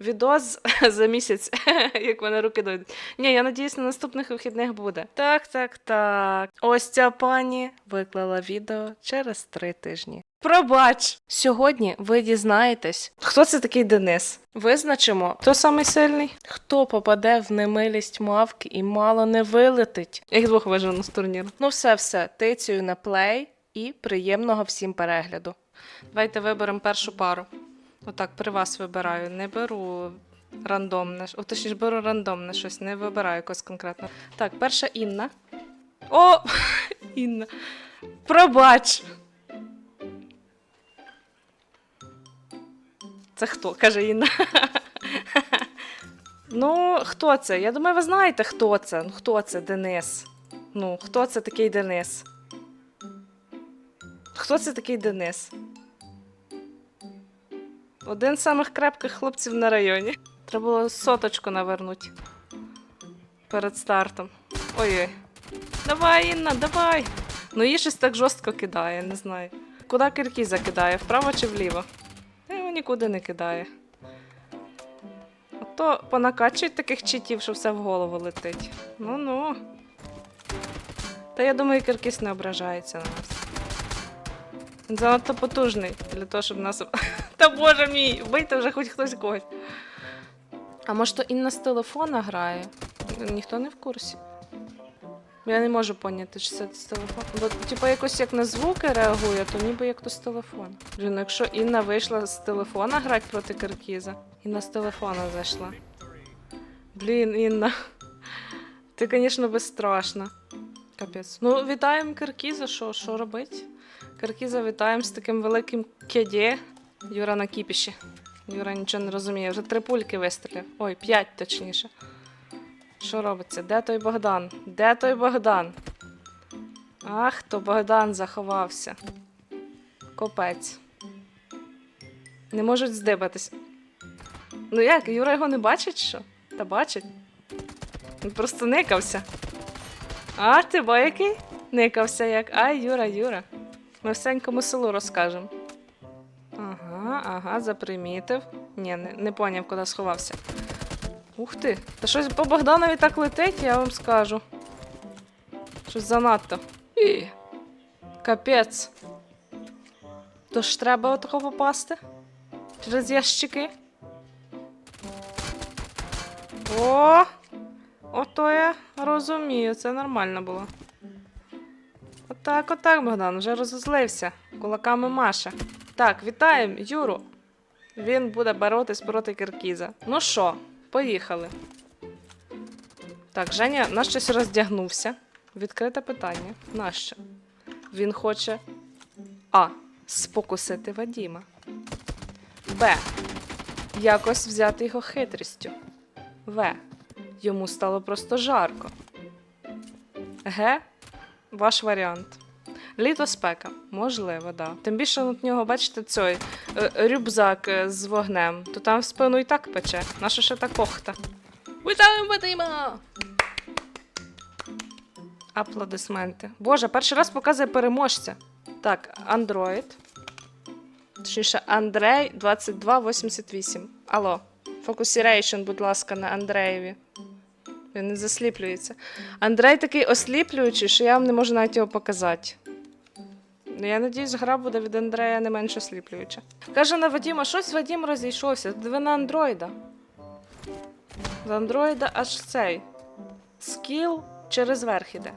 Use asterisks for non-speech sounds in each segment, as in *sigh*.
відос *laughs* за місяць, *laughs* як мене руки дойдуть. Ні, я надіюсь, на наступних вихідних буде. Так, так, так. Ось ця пані виклала відео через три тижні. Пробач! Сьогодні ви дізнаєтесь, хто це такий Денис. Визначимо, хто самий сильний, хто попаде в немилість мавки і мало не вилетить. Я їх двох вижену з турніру. Ну все, все, тицюю на плей і приємного всім перегляду. Давайте виберемо першу пару. Отак, при вас вибираю. Не беру рандомне. О, точніше, беру рандомне щось, не вибираю якось конкретно. Так, перша Інна. О! *laughs* Інна. Пробач! Це хто? каже Інна. *laughs* Ну, хто це? Я думаю, ви знаєте, хто це. Ну, хто це Денис? Ну, хто це такий Денис? Хто це такий Денис? Один з самих крепких хлопців на районі. Треба було соточку навернути перед стартом. Ой-ой. Давай, Інна, давай. Ну її щось так жорстко кидає, не знаю. Куди кирки кидає, вправо чи вліво? Його нікуди не кидає. А понакачують таких читів, що все в голову летить. Ну-ну. Та я думаю, Киркіс не ображається на нас. Він занадто потужний для того, щоб нас. *laughs* Та боже мій! Вбийте вже хоч хтось когось. А може то Інна з телефона грає? Ніхто не в курсі. Я не можу поняти, чи це з телефону. Бо, типу, якось як на звуки реагує, то ніби як то з телефону. Блін, ну якщо Інна вийшла з телефона грати проти Киркіза, Інна з телефона зайшла. Блін, Інна. Ти, звісно, безстрашна. Капець. Ну, вітаємо Киркіза, що, що робить? Киркіза вітаємо з таким великим кеді. Юра на кіпіші. Юра нічого не розуміє, вже три пульки вистріляв. Ой, п'ять точніше. Що робиться? Де той Богдан? Де той Богдан? Ах, то Богдан заховався. Копець. Не можуть здибатись. Ну як, Юра його не бачить, що? Та бачить. Він просто никався. А, ти бо який? Никався як. Ай, Юра, Юра. Ми всенькому селу розкажемо. Ага, ага, запримітив. Ні, не, не поняв, куди сховався. Ух ти! Та щось по Богданові так летить, я вам скажу. Щось занадто. І. Капець. То ж треба отако попасти? Через ящики? О! Ото я розумію, це нормально було. Отак, отак, Богдан, вже розозлився. Кулаками Маша. Так, вітаємо Юру. Він буде боротись проти Киркіза. Ну що, поїхали. Так, Женя наш щось роздягнувся. Відкрите питання. Нащо? Він хоче А. Спокусити Вадіма. Б. Якось взяти його хитрістю. В. Йому стало просто жарко. Г. Ваш варіант. Літо спека, можливо, да. Тим більше от нього, бачите, цей е, рюкзак е, з вогнем, то там в спину і так пече. Наша ще та кохта. Вітаємо Вадима! Аплодисменти. Боже, перший раз показує переможця. Так, Android. Точніше, Андрей 2288. Алло. Фокусірейшн, будь ласка, на Андреєві. Він не засліплюється. Андрей такий осліплюючий, що я вам не можу навіть його показати. Ну, Я надіюсь, гра буде від Андрея не менш осліплююча. Каже на Вадіма, щось Вадім розійшовся. Ви на андроїда. З андроїда аж цей. Скіл через верх іде.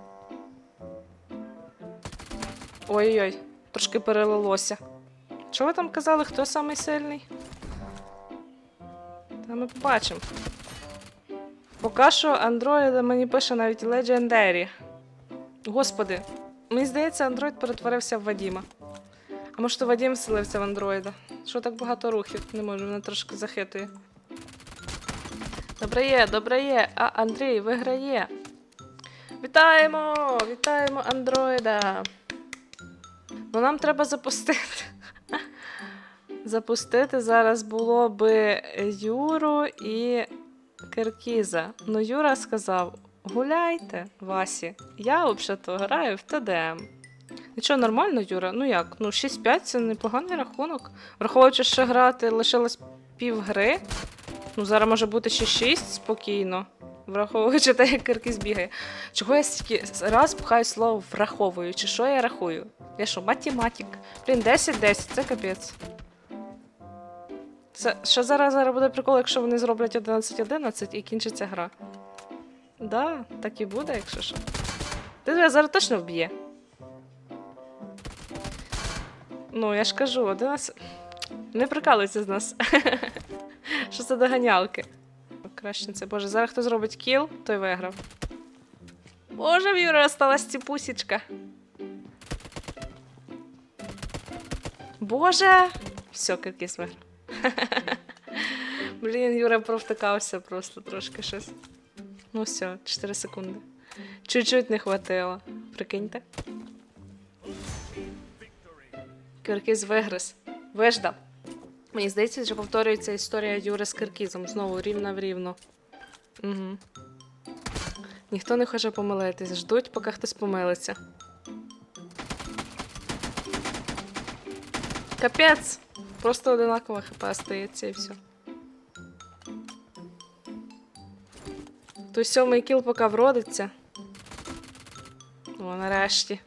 Ой-ой-ой, трошки перелилося. Що ви там казали, хто самий сильний? Та ми побачимо. Поки що Android мені пише навіть Legendary. Господи, мені здається, Android перетворився в Вадіма. А може, то Вадім вселився в андроїда? Що так багато рухів? Не можу, мене трошки захитує. Добре є, добре є. А Андрій виграє. Вітаємо! Вітаємо андроїда! Ну нам треба запустити. *laughs* Запустити зараз було би Юру і Киркіза. Ну, Юра сказав: гуляйте, Васі. Я взагалі граю в ТДМ. Нічого нормально, Юра? Ну як? Ну, 6-5 це непоганий рахунок. Враховуючи, що грати лишилось пів гри. Ну, зараз може бути ще 6 спокійно. Враховуючи те, як Киркіз бігає. Чого я стільки раз пхаю слово враховуючи? Що я рахую? Я що, математик? Блін, 10-10, це капець. Це, що зараз, зараз буде прикол, якщо вони зроблять 11-11 і кінчиться гра. Да, так і буде, якщо що. Ти тебе зараз точно вб'є. Ну, я ж кажу, 11. Не прикалуйся з нас. *laughs* Що це доганялки? Краще це. Боже, зараз хто зробить кіл, той виграв. Боже, в Юри осталась ціпусічка. Боже! Все, киркіс виграв. *laughs* Блін, Юра провтикався просто трошки щось. Ну все, 4 секунди. Чуть-чуть не хватило. Прикиньте. Киркіз вигрес. Виждав. Мені здається, що повторюється історія Юри з Киркізом. Знову рівна в рівну. Угу. Ніхто не хоче помилитись. Ждуть, поки хтось помилиться. Капець! Просто одинакова хп стається і все. Той сьомий кіл поки вродиться. О, нарешті.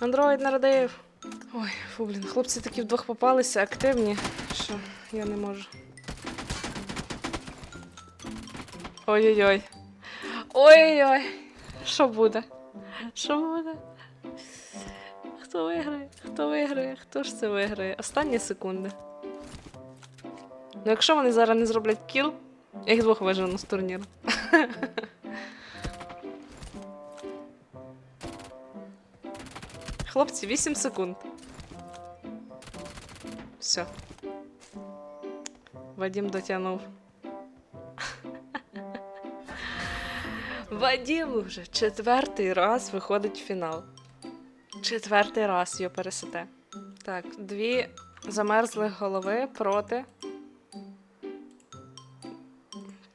Андроїд народив. Ой, фу, блін, хлопці такі вдвох попалися, активні, що я не можу. Ой-ой-ой. Ой-ой-ой. Що буде? Що буде? Хто виграє? Хто виграє? Хто ж це виграє? Останні секунди. Ну, якщо вони зараз не зроблять кіл, я їх двох вижену з турніру. *laughs* Хлопці, 8 секунд. Все. Вадим дотягнув. *laughs* Вадим вже четвертий раз виходить в фінал. Четвертий раз його пересете. Так, дві замерзлих голови проти.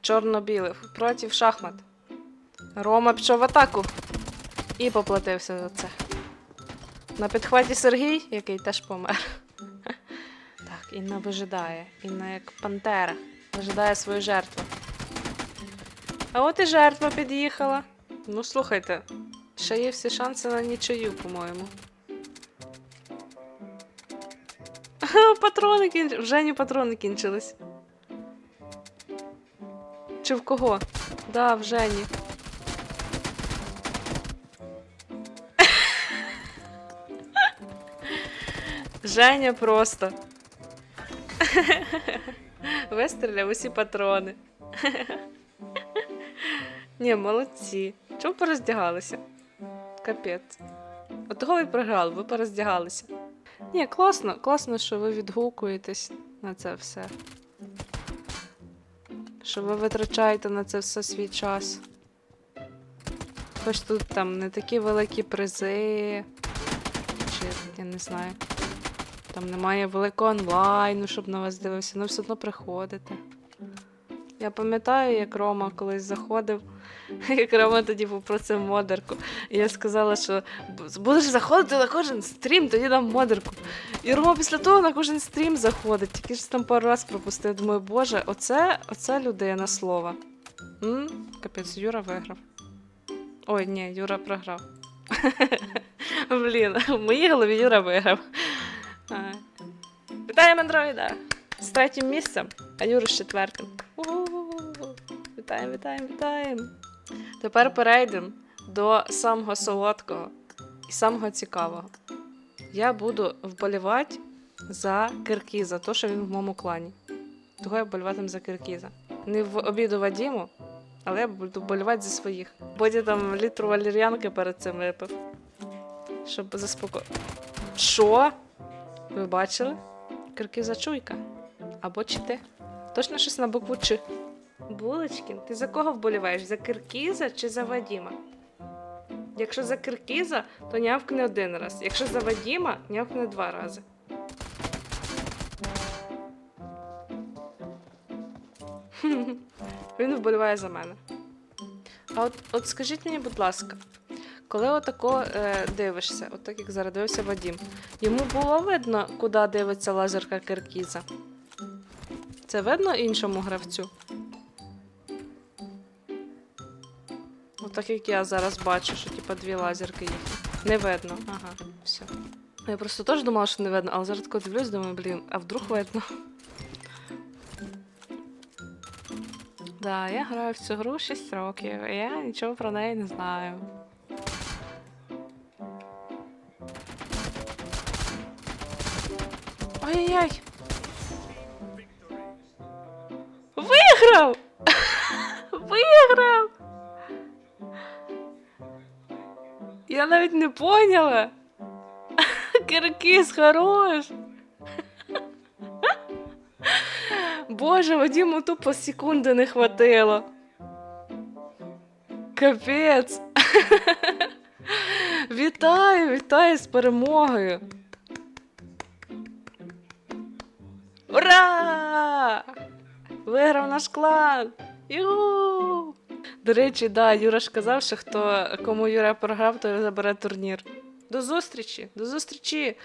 Чорно-білих. Проти шахмат. Рома пішов в атаку. І поплатився за це. На підхваті Сергій, який теж помер. *laughs* Так, Інна вижидає. Інна як пантера. Вижидає свою жертву. А от і жертва під'їхала. Ну, слухайте, ще є всі шанси на нічию, по-моєму. *laughs* Патрони кінчились. Вже не патрони кінчились. Чи в кого? Да, в Жені. *laughs* Женя просто. *laughs* Вистріляв усі патрони. Ні, молодці. Чому пороздягалися? Капець. От того ви програли, ви пороздягалися. Ні, класно, класно, що ви відгукуєтесь на це все. Що ви витрачаєте на це все свій час. Хоч тут там не такі великі призи. Чи я не знаю. Там немає великого онлайну, щоб на вас дивився, але все одно приходите. Я пам'ятаю, як Рома колись заходив, *laughs* як Рома тоді попросив модерку. І я сказала, що будеш заходити на кожен стрім, тоді дам модерку. І Рома після того на кожен стрім заходить, тільки ж там пару раз пропустив. Думаю, боже, оце, оце людина слова. М? Капець, Юра виграв. Ой, ні, Юра програв. *laughs* Блін, в моїй голові Юра виграв. Вітаємо андроїда! З третім місцем, а Юра з четвертим. Вітаємо, вітаємо, вітаємо. Тепер перейдемо до самого солодкого і самого цікавого. Я буду вболівати за Киркіза, то, що він в моєму клані. Того я вболіватиму за Киркіза. Не в обіду Вадіму, але я буду вболівати за своїх. Боді там літру валір'янки перед цим випив. Щоб заспокоїти. Що? Ви бачили? Киркиза чуйка. Або чи ти? Точно щось на букву Ч. Булочкін, ти за кого вболіваєш? За Киркіза чи за Вадіма? Якщо за Киркіза, то нявкне один раз. Якщо за Вадіма, нявкне два рази. *laughs* Він вболіває за мене. А от, от скажіть мені, будь ласка, коли отако е, дивишся, от як зараз дивився Вадім, йому було видно, куди дивиться лазерка Киркіза? Це видно іншому гравцю? Так як я зараз бачу, що типа дві лазерки їхні. Не видно. Ага, все. Я просто теж думала, що не видно, але зараз тако дивлюсь, думаю, блін, а вдруг видно. Да, я граю в цю гру 6 років, і я нічого про неї не знаю. Ой-ой-ой! Виграв! *laughs* Виграв! Я навіть не поняла. *laughs* Киркис хорош. *laughs* Боже, Вадиму тупо секунди не хватило. Капець. *laughs* Вітаю, вітаю з перемогою. Ура! Виграв наш клан! Ю! До речі, да, Юра ж казав, що хто кому Юра програв, той забере турнір. До зустрічі! До зустрічі!